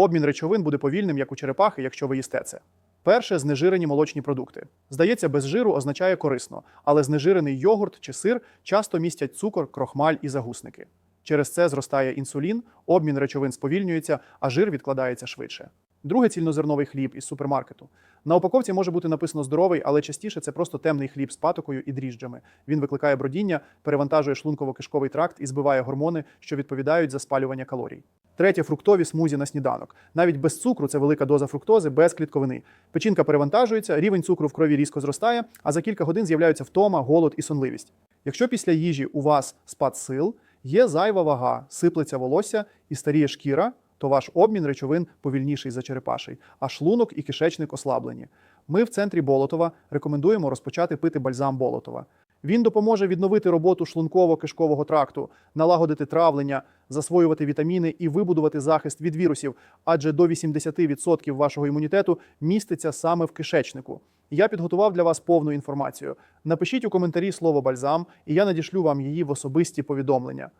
Обмін речовин буде повільним, як у черепахи, якщо ви їсте це. Перше знежирені молочні продукти. Здається, без жиру означає корисно, але знежирений йогурт чи сир часто містять цукор, крохмаль і загусники. Через це зростає інсулін, обмін речовин сповільнюється, а жир відкладається швидше. Друге цільнозерновий хліб із супермаркету. На упаковці може бути написано здоровий, але частіше це просто темний хліб з патокою і дріжджами. Він викликає бродіння, перевантажує шлунково-кишковий тракт і збиває гормони, що відповідають за спалювання калорій. Третє фруктові смузі на сніданок. Навіть без цукру це велика доза фруктози, без клітковини. Печінка перевантажується, рівень цукру в крові різко зростає, а за кілька годин з'являються втома, голод і сонливість. Якщо після їжі у вас спад сил, є зайва вага, сиплеться волосся і старіє шкіра, то ваш обмін речовин повільніший за черепаший, а шлунок і кишечник ослаблені. Ми в центрі Болотова рекомендуємо розпочати пити бальзам Болотова. Він допоможе відновити роботу шлунково-кишкового тракту, налагодити травлення, засвоювати вітаміни і вибудувати захист від вірусів, адже до 80% вашого імунітету міститься саме в кишечнику. Я підготував для вас повну інформацію. Напишіть у коментарі слово бальзам, і я надішлю вам її в особисті повідомлення.